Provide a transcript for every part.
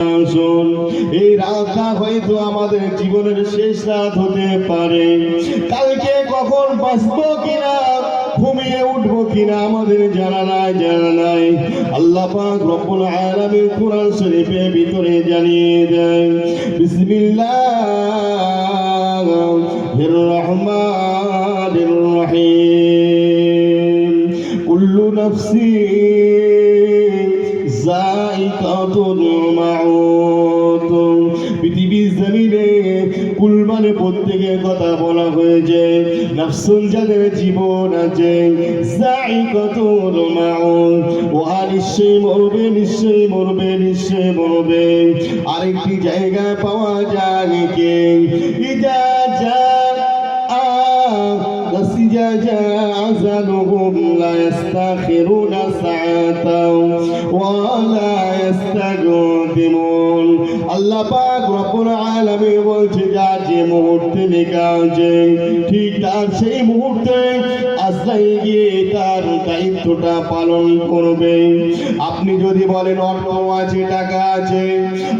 এই রাতটা হয়তো আমাদের জীবনের শেষ রাত হতে পারে। কালকে কখন বাঁচবো কিনা, ঘুমিয়ে উঠবো কিনা, আমাদের জানা নাই জানা নাই। আল্লাহ পাক রব্বুল আলামিন কোরআন শরীফের ভিতরে জানিয়ে দেয় বিসমিল্লাহির রহমানির রহিম। কুল্লু নাফসিন নিয়ে কথা বলা হয়েছে। নফসুল যাদের জীবন আছে যাই কত নিশ্চয়ই মরবে নিশ্চয়ই মরবে নিশ্চয়ই মরবে। আরেকটি জায়গায় পাওয়া যায় কে? ইজা যা যা আল্লাহ আপনি যদি বলেন অর্থ আছে, টাকা আছে,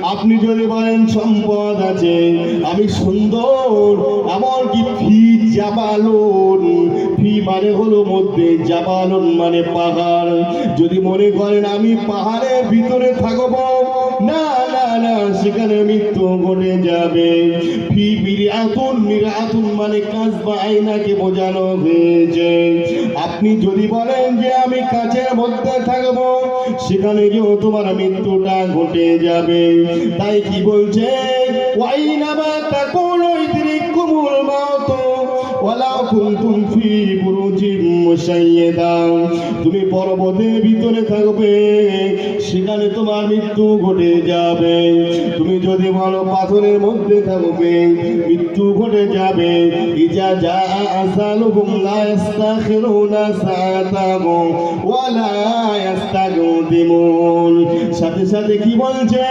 আপনি যদি বলেন সম্পদ আছে, আমি সুন্দর, এমনকি ফি জাবালুন, ফি মানে হলো মধ্যে জাবালুন মানে পাহাড়। যদি মনে করেন আমি পাহাড়ের ভিতরে থাকব, না সেখানে মৃত্যু ঘটে যাবে। মানে কাজ বা বোঝানো হয়েছে। আপনি যদি বলেন যে আমি কাছের মধ্যে থাকব, সেখানে গিয়েও তোমার মৃত্যুটা ঘটে যাবে। তাই কি বলছে? ওয়াইনামা তাকুলু ইদরিকুমুল মাউত। ওয়ালা কুনতুম ফি বুরুজিম মুশাইয়্যিদা তুমি পর্বতের ভিতরে থাকবে, সেখানে তোমার মৃত্যু ঘটে যাবে। তুমি যদি বলো পাথরের মধ্যে থাকবে, মৃত্যু ঘটে যাবে। ইজা যা আসালুকুম লা ইস্তাখিরুনা সাআতাম ওয়ালা ইস্তাগদিমুন সাথে সাথে কি বলছে?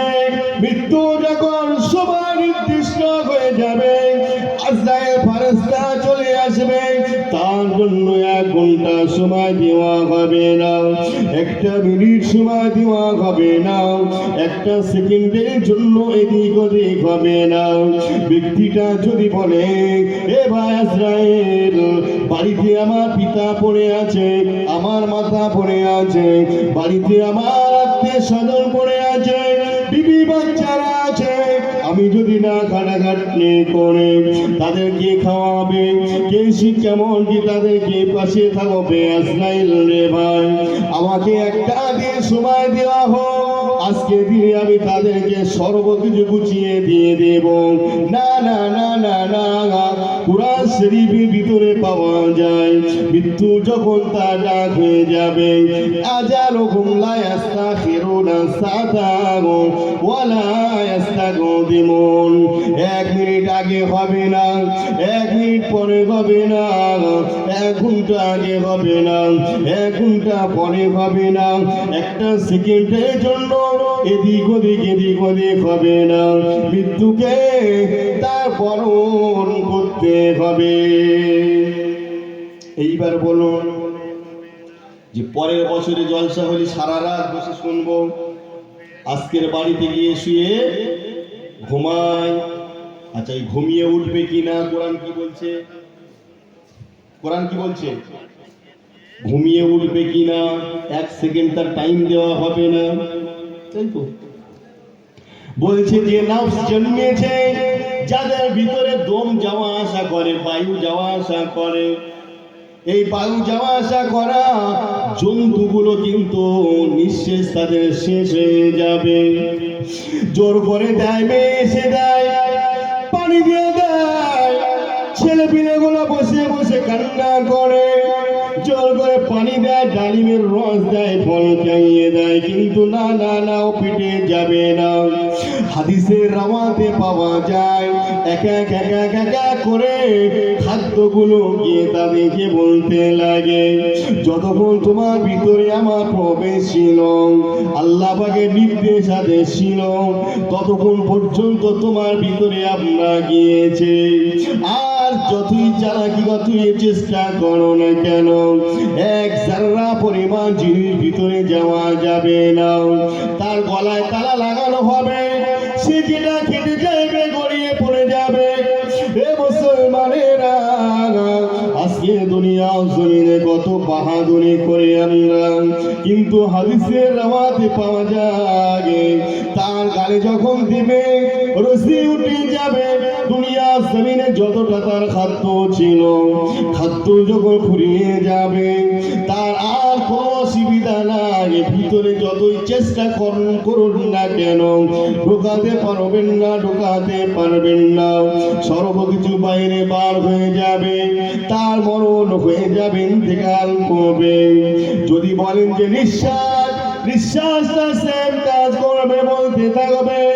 মৃত্যু যখন সবার নির্দিষ্ট হয়ে যাবে আজরাইল ফারেস্তা আসবে তার জন্য এক ঘণ্টা সময় দেওয়া হবে না। একটা মিনিট সময় দেওয়া হবে না। একটা সেকেন্ডের জন্য এদিক ওদিক হবে না। ব্যক্তিটা যদি বলে, এ ভাই আজরাইল, বাড়িতে আমার পিতা পড়ে আছে, আমার মাথা পড়ে আছে, বাড়িতে আমার আত্মীয় স্বজন পড়ে আছে, বিবি বাচ্চারা আছে আমি যদি না খাটাখাটনি করে তাদের তাদেরকে খাওয়াবে, কে কেমন কি তাদেরকে পাশে থাকবে? আসনাইল রে ভাই, আমাকে একটা দিন সময় দেওয়া হোক। আজকে দিনে আমি তাদেরকে সর্বকিছু গুছিয়ে দিয়ে দেব। না না না না না কুরআন শরীফের ভিতরে পাওয়া যায়। মৃত্যু যখন তার ডাক হয়ে যাবে আজালুকুম লা ইস্তাখিরুনা সাআতান ওয়ালা ইস্তাগদিমুন এক মিনিট আগে হবে না, এক মিনিট পরে হবে না, এক ঘণ্টা আগে হবে না, এক ঘণ্টা পরে হবে না। একটা সেকেন্ডের জন্য এদিক ওদিক এদিক ওদিক হবে না। মৃত্যুকে তার বরণ করতে হবে। এইবার বলুন যে পরের বছরে জলসা হলে সারা রাত বসে শুনব। আজকের বাড়িতে গিয়ে শুয়ে ঘুমায় আচ্ছা এই ঘুমিয়ে উঠবে কি না? কোরআন কি বলছে? কোরআন কি বলছে? ঘুমিয়ে উঠবে কি না? এক সেকেন্ড তার টাইম দেওয়া হবে না। বলছে যে নাফস জন্মেছে, যাদের ভিতরে দম যাওয়া আসা করে, বায়ু যাওয়া আসা করে। এই বায়ু যাওয়া আসা করা জন্তুগুলো কিন্তু নিঃশেষ তাদের শেষ হয়ে যাবে। জোর করে দেয় মেয়ে দেয়, পানি দিয়ে দেয়। ছেলে পিলেগুলো বসে বসে কান্না করে। ডালিমের রস দেয়, ফল খাইয়ে দেয়, কিন্তু না না না, ও পিঠে যাবে না। হাদিসের রাওয়াতে পাওয়া যায়, এক এক এক এক এক এক করে খাদ্যগুলো গিয়ে তাদেরকে বলতে লাগে। যতক্ষণ তোমার ভিতরে আমার প্রবেশ ছিল, আল্লাহ পাকে নির্দেশ আদেশ ছিল, ততক্ষণ পর্যন্ত তোমার ভিতরে আমরা গিয়েছে। আর যতই চালাকি যতই চেষ্টা করো না কেন, এক জাররা পরিমাণ জিনিস ভিতরে যাওয়া যাবে না। তার গলায় তালা লাগানো হবে, সে যেটা খেতে চাইবে গড়িয়ে পড়ে যাবে। এ মুসলমানেরা, আজকে দুনিয়া জমিনে কত বাহাদুরি করে আমরা কিন্তু হাদিসের রাওয়াতে পাওয়া যায় তার গালে যখন দিবে রসি উঠে যাবে। জমিনে যতটা তার খাদ্য ছিল, খাদ্য যখন ফুরিয়ে যাবে, তার আর কোনো অসুবিধা নাই। ভিতরে যতই চেষ্টা করুন করুন না কেন, ঢোকাতে পারবেন না, ঢোকাতে পারবেন না। সর্বকিছু বাইরে বার হয়ে যাবে, তার মরণ হয়ে যাবে ইন্তেকাল করবে যদি বলেন যে নিঃশ্বাস নিঃশ্বাসটা সেম কাজ করবে বলতে থাকবে।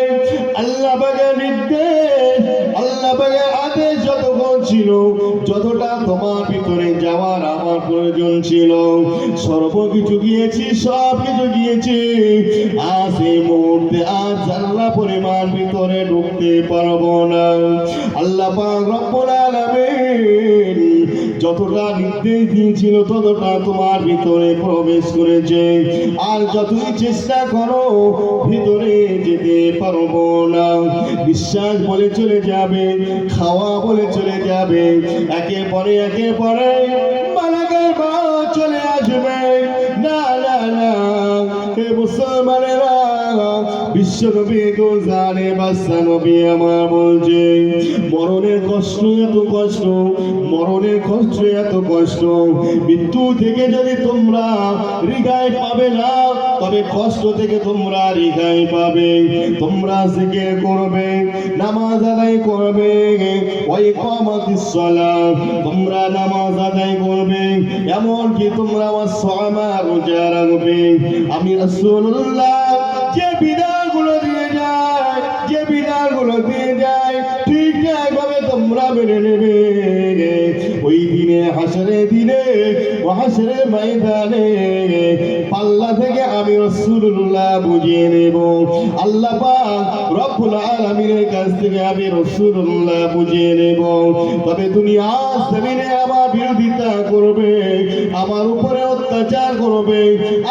ছিল, যতটা তোমার ভিতরে যাওয়ার আমার প্রয়োজন ছিল। সর্বকিছু গিয়েছি সব কিছু গিয়েছি। আজ এই মুহূর্তে আজ আল্লাহ পরিমাণ ভিতরে ঢুকতে পারব না। আল্লাহ রব্বুল আলামিন যতটা নির্দেশ দিয়েছিল ততটা তোমার ভিতরে প্রবেশ করেছে। আর যতই চেষ্টা করো, ভিতরে যেতে পারব না। বিশ্বাস বলে চলে যাবে, খাওয়া বলে চলে যাবে, একে পরে একে পরে চলে আসবে। না না না মুসলমানেরা নবী আমার বলছে মরণের কষ্ট, এত কষ্ট মরণের কষ্ট, এত কষ্ট। মৃত্যু থেকে যদি তোমরা পাবে না, তবে কষ্ট থেকে তোমরা পাবে। তোমরা করবে, নামাজ আদায় করবে ওই তোমরা নামাজ আদায় করবে এমন কি তোমরা আমার সামা রোজা রাখবে। আমি রাসূলুল্লাহ বিধানগুলো দিয়ে যায়, ঠিক ভাবে তোমরা মেনে নেবে। ওই দিনে হাসরে দিনে হাসরে ময়দানে, পাল্লা থেকে আমি রসুল্লাহ বুঝিয়ে নেব। আল্লাহ পাক রব্বুল আলামিনের কাছ থেকে আমি রসুল্লাহ বুঝিয়ে নেব। তবে দুনিয়া জমিনে বিরোধিতা করবে, আমার উপরে অত্যাচার করবে,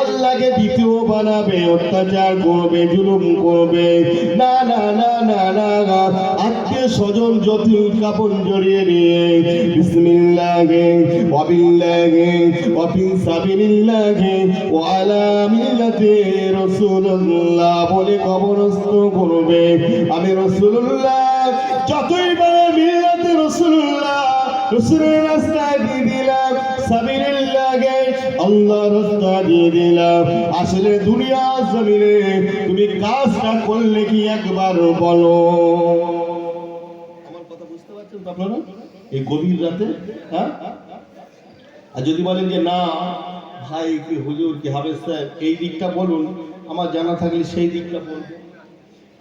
আল্লাহকে দ্বিতীয় বানাবে, অত্যাচার করবে, জুলুম করবে। না না না না না আত্মীয় স্বজন যত কাপড় জড়িয়ে নিয়ে, বিসমিল্লাহে ওয়াবিল্লাহে ওয়াফি সাবিলিল্লাহে, ওয়া আলা মিল্লাতি রাসূলুল্লাহ বলে কবরস্থ করবে। আমি রাসূলুল্লাহ, যতই বলে মিল্লাতে রাসূলুল্লাহ রাস্তায় দিয়ে দিলাম আসলে দুনিয়া জমিনে তুমি কাজটা করলে কি একবার বলো? আমার কথা বুঝতে পারছেন আপনারা? এই গভীর রাতে? হ্যাঁ? আর যদি বলেন যে, না, ভাই, কি হুজুর, কি হাফেজ সাহেব, এই দিকটা বলুন, আমার জানা থাকলে সেই দিকটা বলুন।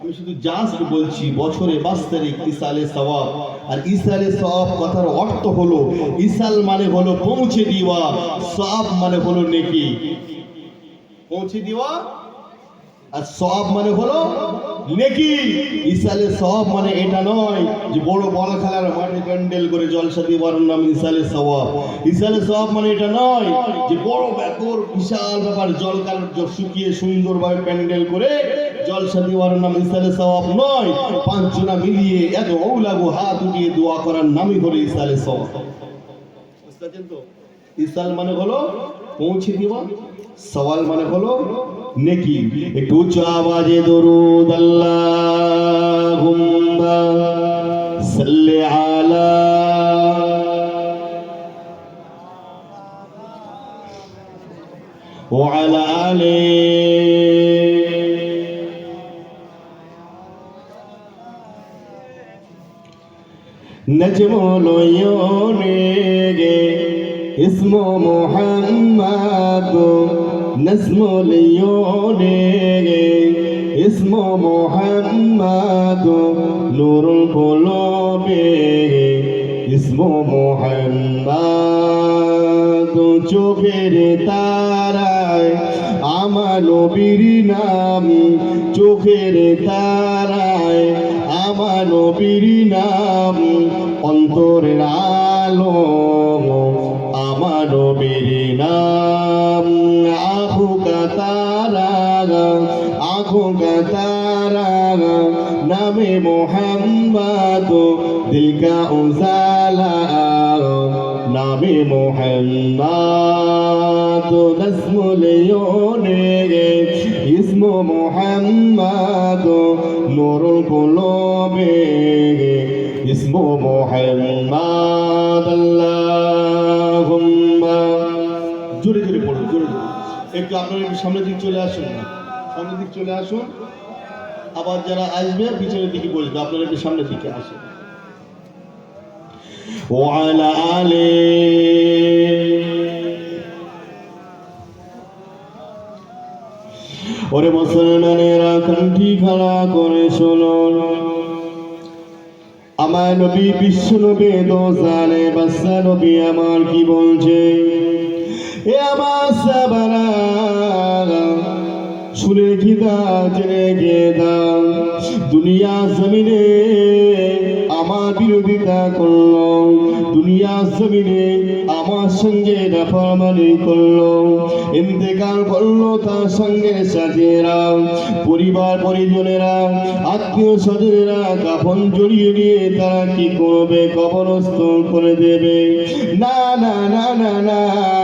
আমি শুধু জাস্ট বলছি, বছরে পাঁচ তারিখ ইসালে সওয়াব আর ইসালে সওয়াব কথার অর্থ হলো ইসাল মানে হলো পৌঁছে দেওয়া সওয়াব মানে হলো নেকি। পৌঁছে দেওয়া আর সওয়াব মানে হলো নেকি ইসালে সব মানে এটা নয় যে বড় বল খেলার মাঠে প্যান্ডেল করে জলসা দিবার নাম ইসালে সওয়াব। ইসালে সওয়াব মানে এটা নয় যে বড় ব্যাপর বিশাল ব্যাপার, জল শুকিয়ে সুন্দরভাবে প্যান্ডেল করে জলসা দেওয়ার নাম ইসালে সওয়াব নয়। পাঁচজনা মিলিয়ে এত ঔলাগো হাত উঠিয়ে দোয়া করার নামই হলো ইসালে সওয়াব। বুঝতে পারছেন তো? ইসাল মানে হলো পৌঁছে দেওয়া সওয়াল মানে হলো নেকি একটু উচ্চ আওয়াজে দরুদ আল্লাহুম্মা সাল্লি আলা وعلى آله نجم العيون اسم محمد نجم العيون اسم محمد نور القلوب اسم محمد চোখের তারায় আমার নবীর নাম চোখের তারায় আমার নবীর নাম অন্তরের আলো আমার নবীর নাম। আখু কাতারা আখু কাতারা নামে মোহাম্মদ, দিল কা উজালা, নামে মোহাম্মদ। রসমুলিয়োনে ইসমু মোহাম্মদ, নুরুল কুলুবে, ইসমু মোহাম্মদ আল্লাহুম্মা একটু আপনারা একটু সামনের দিক চলে আসুন না সামনের দিক চলে আসুন আবার যারা আসবে পিছনের দিকে বসবে আপনারা একটু সামনের দিকে আসুন وعلى آله ওরে মুসলমানেরা কণ্ঠি খাড়া করে শুনুন আমার নবী বিশ্ব নবী দোজানে বাচ্চা নবী আমার কি বলছে এ আমার সাবারা শুনে দাও জেনে গিয়ে দাও দুনিয়া জমিনে আমার বিরোধিতা করল দুনিয়া জমিনে আমার সঙ্গে নাফরমানি করল ইন্তেকাল করল তার সঙ্গে সাথীরা, পরিবার পরিজনেরা, আত্মীয় স্বজনেরা, কাফন জড়িয়ে নিয়ে তারা কি করবে কবরস্থ করে দেবে? না না না না না।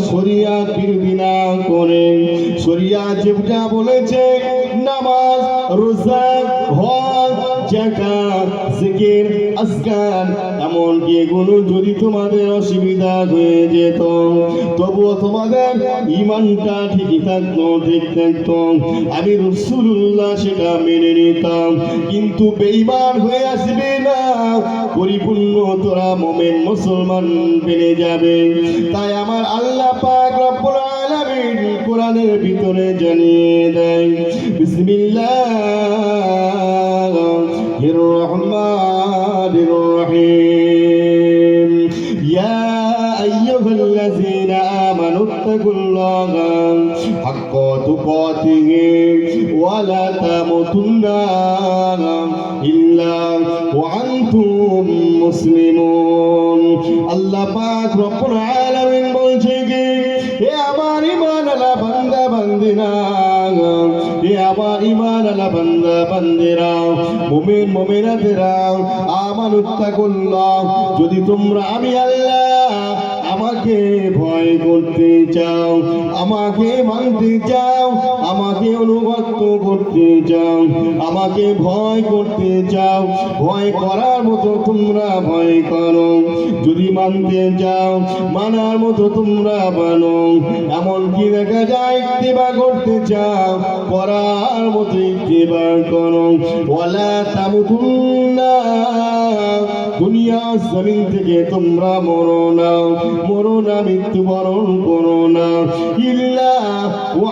তোমরা শরিয়া করে। শরিয়া যেটা বলেছে, নামাজ, রোজা, হজ জাকাত জিকির আসকার এমনকি এগুলো যদি তোমাদের অসুবিধা হয়ে যেত, তবুও তোমাদের ইমানটা ঠিকই থাকতো, ঠিক থাকতো। আমি রসুল্লাহ সেটা মেনে নিতাম, কিন্তু বেইমান হয়ে আসবে না। পরিপূর্ণ, তোরা মোমেন মুসলমান পেয়ে যাবে। তাই আমার আল্লাহ পাক রব্বুল আলামিন কোরআনের ভিতরে জানিয়ে দেয়, বিসমিল্লাহির রহমানির রহিম। ইয়া আইয়ুহাল্লাযীনা আমানু তাকুল্লাহা হাক্কা তুকাতিহি ওয়া লা তামুতুন্না। মুসলিমুন। আল্লাহ পাক রব্বুল আলামিন বলছে কি হে আমার ঈমান আলা বান্দা বান্দিরা হে আমার ঈমান আলা বান্দা বান্দিরা মুমিন, মুমিনাতেরা, আমানুত্তাকুল্লাহ। যদি তোমরা আমি আল্লাহ আমাকে ভয় করতে চাও, আমাকে মানতে চাও, আমাকে অনুগত করতে চাও, আমাকে ভয় করতে চাও, ভয় করার মতো তোমরা ভয় করো। যদি মানতে চাও, মানার মতো তোমরা মানো এমন কি দেখা যায় ইত্তেবা করতে চাও, করার মতো ইত্তেবা করো। বলা দুনিয়া জমিন থেকে তোমরা মরো না। মরো না, মৃত্যুবরণ করো না। ইল্লা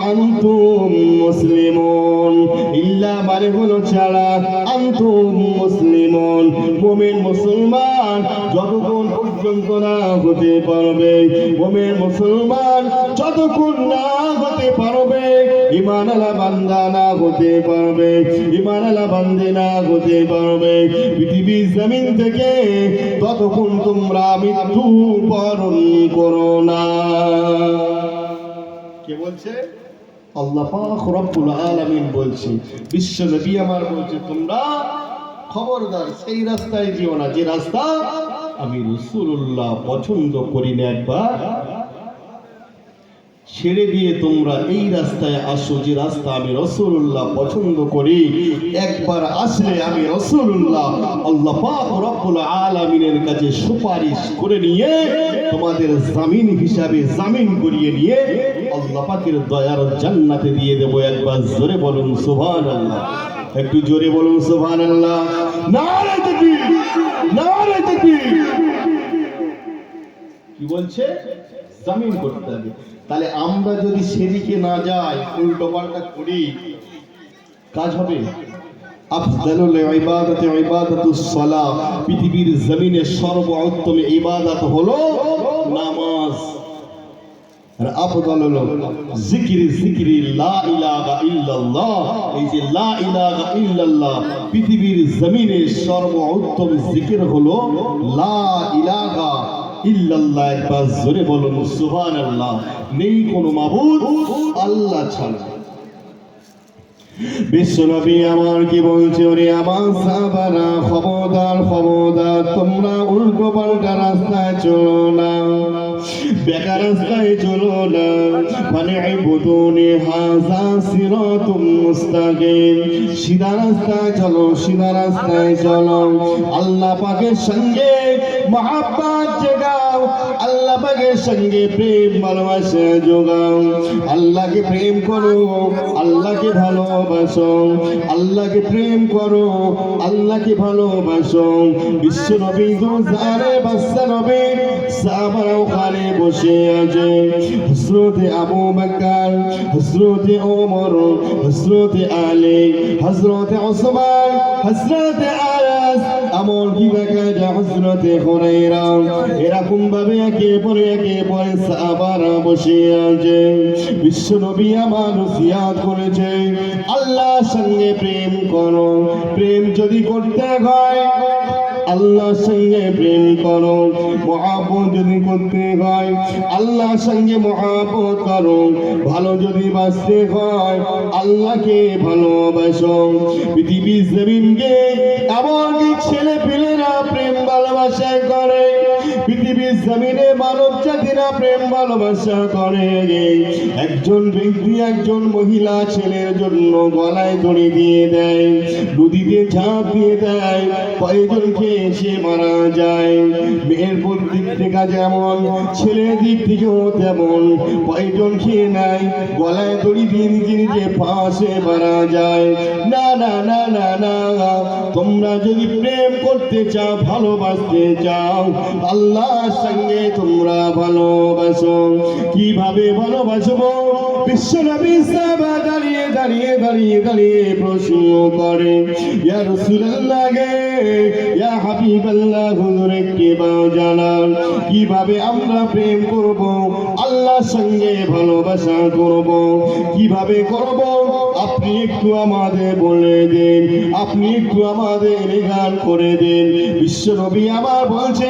আন্তুম মুসলিমুন। ইল্লা মানে হলো ছাড়া, আন্তুম মুসলিমন। মুমিন মুসলমান, যতক্ষণ পর্যন্ত না হতে পারবে। মুমিন মুসলমান যতক্ষণ না হতে পারবে, ইমান আলা বান্দা না হতে পারবে, ইমান বান্দে না হতে পারবে। পৃথিবীর জমিন থেকে ততক্ষণ তোমরা মৃত্যু বরণ করো না। কে বলছে? আল্লাহ পাক রব্বুল আলামিন বলছে, বিশ্ব নবী আমার বলছে, তোমরা খবরদার সেই রাস্তায় যেও না, যে রাস্তা আমি রসুল্লাহ পছন্দ করি না একবার। ছেড়ে দিয়ে তোমরা এই রাস্তায় আসো যে রাস্তা আমি রসুল্লাহ পছন্দ করি। একবার আসলে আমি রসুল্লাহ আল্লাহ পাক রব্বুল আলামিনের কাছে সুপারিশ করে নিয়ে তোমাদের জামিন হিসাবে জামিন করিয়ে নিয়ে আল্লাহ পাকের দয়ার জান্নাতে দিয়ে দেব একবার। জোরে বলুন সুবহানাল্লাহ। একটু জোরে বলুন সুবহানাল্লাহ। কি? বলছে? করতে হবে। তাহলে আমরা যদি সেদিকে না যাই, উল্টো পাল্টা করি, কাজ হবে? পৃথিবীর জমিনে সর্বোত্তম ইবাদত হলো নামাজ। আফদাল হলো জিকির, জিকিরি, লা ইলাহা ইল্লাল্লাহ। এই যে লা ইলাহা ইল্লাল্লাহ, পৃথিবীর জমিনে সর্বোত্তম জিকির হলো লা ইলাহা ইল্লাল্লাহ। জোরে বলুন, সুবহানাল্লাহ। নেই কোনো মাবুদ, আল্লাহ ছাড়া। বিশ্বনবী আমার কি বলছে ওরে আমার সাহাবারা? খবরদার খবরদার, তোমরা উল্টো পাল্টা রাস্তায় চলো না। বেকার রাস্তায় চলো না মানে বুতুনি হাজা সিরাতুম মুস্তাকিম সিধা রাস্তায় চলো, সিধা রাস্তায় চলো। আল্লাহ পাকের সঙ্গে মহাব্বত জেগাও আল্লাহ পাকের সঙ্গে প্রেম, ভালোবাসা যোগাও। আল্লাহকে প্রেম করো, আল্লাহকে ভালোবাসো। আল্লাহকে প্রেম করো, আল্লাহকে ভালোবাসো। বিশ্ব নবী দুজারে বাচ্চা নবী সাহাবারা ওখানে বসে আছে। হজরতে আবু বকর হজরতে ওমর হজরতে আলী হজরতে ওসমান হজরতে আনাস আমল কি দেখা যায় হজরতে হুরাইরা এরকম ভাবে একে পরে একে পরে সাহাবারা বসে আছে। বিশ্ব নবী আমার নসিহত করেছে, আল্লাহর সঙ্গে প্রেম করো। প্রেম যদি করতে হয় আল্লাহর সঙ্গে প্রেম করো মহাপদ যদি করতে হয় আল্লাহ সঙ্গে মহাপদ করো, ভালো যদি বাঁচতে হয়, আল্লাহকে ভালোবাসো। পৃথিবীর জমিনকে এমন ছেলে পেলেরা প্রেম ভালোবাসায় করে। পৃথিবীর জমিনে মানব জাতিরা প্রেম, ভালোবাসা করে। একজন ব্যক্তি, একজন মহিলা ছেলের জন্য গলায় দড়ি দিয়ে দেয় নদীতে ঝাঁপ দিয়ে দেয় কয়েকজন খেয়ে সে মারা যায়। মেয়ের দিক থেকে যেমন, ছেলের দিক থেকেও তেমন। কয়েকজন খেয়ে নেয়, গলায় দড়ি দিয়ে নিজে নিজে ফাঁসে মারা যায়। না না না না না, তোমরা যদি প্রেম করতে চাও, ভালোবাসতে চাও আল্লাহর সঙ্গে তোমরা ভালোবাসো। কীভাবে ভালোবাসবো? বিশ্বনবী সাহাবা দাঁড়িয়ে দাঁড়িয়ে দাঁড়িয়ে দাঁড়িয়ে প্রশ্ন করে। একটি বাও জানান। কীভাবে আমরা প্রেম করব? আল্লাহর সঙ্গে ভালোবাসা করব। কীভাবে করব? আপনি একটু আমাদের বলে দিন। আপনি একটু আমাদের গান করে দিন। বিশ্বনবী আমার বলছে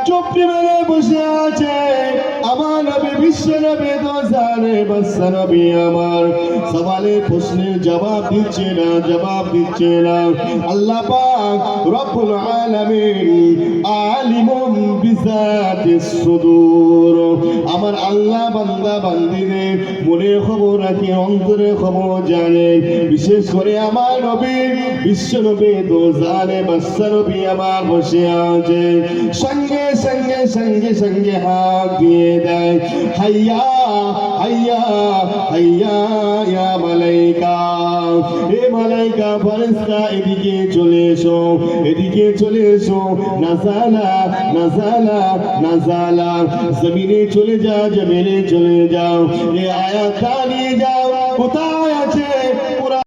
না চোখটি বসে আছে। আমার নবী, বিশ্ব নবী জানে বাচ্চা নবী আমার। সওয়ালের প্রশ্নের জবাব দিচ্ছে না, জবাব দিচ্ছে না। আল্লাহ পাক রব্বুল আলামিন আলিমুম বিজাতিস সুদূর। আমার আল্লাহ বান্দা বান্দিদের মনের খবর রাখে অন্তরের খবর জানে। বিশেষ করে আমার নবী, বিশ্ব নবী জানে বাচ্চা নবী আমার বসে আছে। সঙ্গে সঙ্গে সঙ্গে সঙ্গে হাত দিয়ে দেয়। হাইয়া হাইয়া হাইয়া, ইয়া মালাইকা। এ মালাইকা, ফেরেশতা, এদিকে চলে এসো, এদিকে চলে এসো। নাজালা নাজালা নাজালা। জমিনে চলে যাও, জমিনে চলে যাও। এ আয়াত নিয়ে যাও। কোথায় আছে